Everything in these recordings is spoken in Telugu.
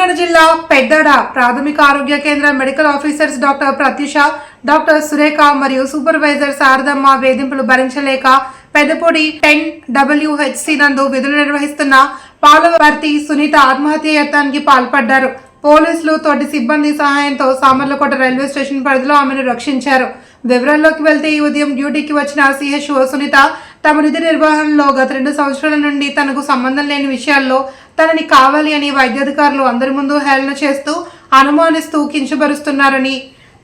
కాకినాడ జిల్లా పెద్దడ ప్రాథమిక ఆరోగ్య కేంద్ర medical officers doctor Pratyusha doctor Surekha మరియు సూపర్వైజర్ శారదమ్మ వేధింపులు భరించలేక పెద్దపూడి టెన్ డబ్ల్యూహెచ్సి నందు విధులు నిర్వహిస్తున్న పాలవర్తి సునీత ఆత్మహత్య యత్నానికి పాల్పడ్డారు. పోలీసులు తోటి సిబ్బంది సహాయంతో సామర్లకోట రైల్వే స్టేషన్ పరిధిలో ఆమెను రక్షించారు. వివరాల్లోకి వెళ్తే ఈ ఉదయం డ్యూటీకి వచ్చిన సిహెచ్ఓ సునీత తమ నిధి నిర్వహణలో గత రెండు సంవత్సరాల నుండి తనకు సంబంధం లేని విషయాల్లో తనని కావాలి అని వైద్యాధికారులు అందరి ముందు హేళన చేస్తూ అనుమానిస్తూ కించబరుస్తున్నారని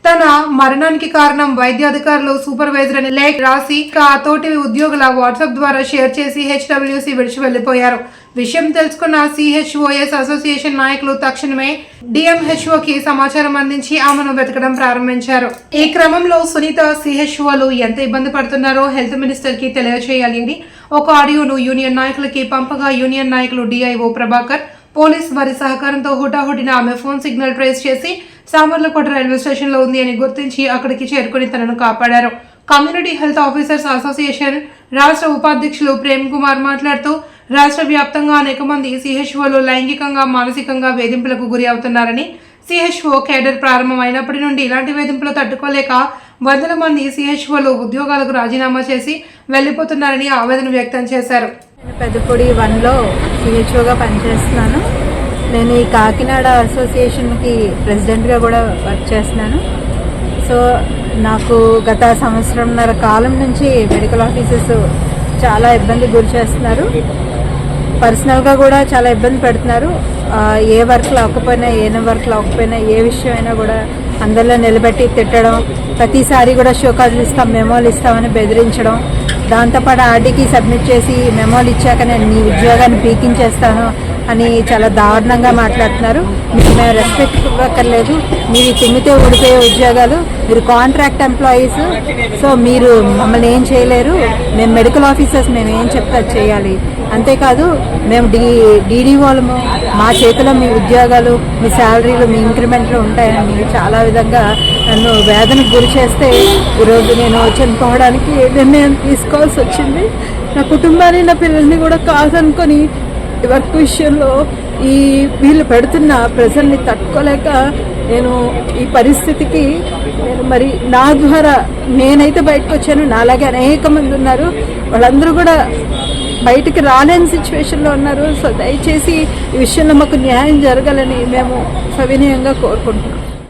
తన మరణానికి కారణం వైద్యాధికారులు సూపర్వైజర్ అని లేఖ రాసి ఆ తోటి ఉద్యోగుల వాట్సాప్ ద్వారా షేర్ చేసి హెచ్డబ్ల్యూసి విడిచి వెళ్ళిపోయారు విషయం తెలుసుకున్న సిహెచ్ఓఎస్ అసోసియేషన్ నాయకులు తక్షణమే డిఎంహెచ్ఓకి సమాచారం అందించి ఆమెను వెతకడం ప్రారంభించారు. ఈ క్రమంలో సునీత సిహెచ్ఓలు ఎంత ఇబ్బంది పడుతున్నారో హెల్త్ మినిస్టర్కి తెలియజేయాలి అని ఒక ఆడియోను యూనియన్ నాయకులకి పంపగా యూనియన్ నాయకులు డిఐఓ ప్రభాకర్ పోలీస్ వారి సహకారంతో హుటాహుటిన ఆమె ఫోన్ సిగ్నల్ ట్రేస్ చేసి సామర్లకోట రైల్వే స్టేషన్లో ఉంది అని గుర్తించి అక్కడికి చేరుకుని తనను కాపాడారు. కమ్యూనిటీ హెల్త్ ఆఫీసర్స్ అసోసియేషన్ రాష్ట్ర ఉపాధ్యక్షులు ప్రేమ్ కుమార్ మాట్లాడుతూ రాష్ట్ర వ్యాప్తంగా అనేక మంది సిహెచ్ఓలు లైంగికంగా మానసికంగా వేధింపులకు గురి అవుతున్నారని సిహెచ్ఓ కేడర్ ప్రారంభం అయినప్పటి నుండి ఇలాంటి వేధింపులు తట్టుకోలేక వందల మంది సిహెచ్ఓలు ఉద్యోగాలకు రాజీనామా చేసి వెళ్ళిపోతున్నారని ఆవేదన వ్యక్తం చేశారు. నేను పెద్దపొడి వన్లో సిహెచ్ఓగా పనిచేస్తున్నాను. నేను ఈ కాకినాడ అసోసియేషన్కి ప్రెసిడెంట్గా కూడా వర్క్ చేస్తున్నాను. సో నాకు గత సంవత్సరంన్నర కాలం నుంచి మెడికల్ ఆఫీసర్స్ చాలా ఇబ్బంది గురి చేస్తున్నారు. పర్సనల్గా కూడా చాలా ఇబ్బంది పెడుతున్నారు. ఏ వర్క్ లేకపోయినా ఏ వర్క్ లేకపోయినా ఏ విషయమైనా కూడా అందరిలో నిలబెట్టి తిట్టడం ప్రతిసారి కూడా షోకాజులు ఇస్తాం మెమోలు ఇస్తామని బెదిరించడం. దాంతోపాటు ఆర్డీకి సబ్మిట్ చేసి మెమోలు ఇచ్చాక నేను నీ ఉద్యోగాన్ని పీకించేస్తాను. అని చాలా దారుణంగా మాట్లాడుతున్నారు. మీకు మేము రెస్పెక్ట్ ఇవ్వక్కర్లేదు. మీరు తిమ్మితే ఊడిపోయే ఉద్యోగాలు మీరు కాంట్రాక్ట్ ఎంప్లాయీస్ సో మీరు మమ్మల్ని ఏం చేయలేరు. మేము మెడికల్ ఆఫీసర్స్ మేము ఏం చెప్తే చేయాలి. అంతేకాదు మేము డి డీడీఓలము మా చేతిలో మీ ఉద్యోగాలు మీ శాలరీలు మీ ఇంక్రిమెంట్లు ఉంటాయని చాలా విధంగా నన్ను వేదనకు గురి చేస్తే ఈరోజు నేను చనిపోవడానికి నిర్ణయం తీసుకోవాల్సి వచ్చింది. నా కుటుంబాన్ని నా పిల్లల్ని కూడా కాదనుకొని వర్క్ విషయంలో ఈ వీళ్ళు పెడుతున్న ప్రజల్ని తట్టుకోలేక నేను ఈ పరిస్థితికి నేను మరి నా ద్వారా నేనైతే బయటకు వచ్చాను. నాలాగే అనేక మంది ఉన్నారు. వాళ్ళందరూ కూడా బయటికి రాలేని సిచ్యువేషన్లో ఉన్నారు. సో దయచేసి ఈ విషయంలో మాకు న్యాయం జరగాలని మేము సవినయంగా కోరుకుంటున్నాం.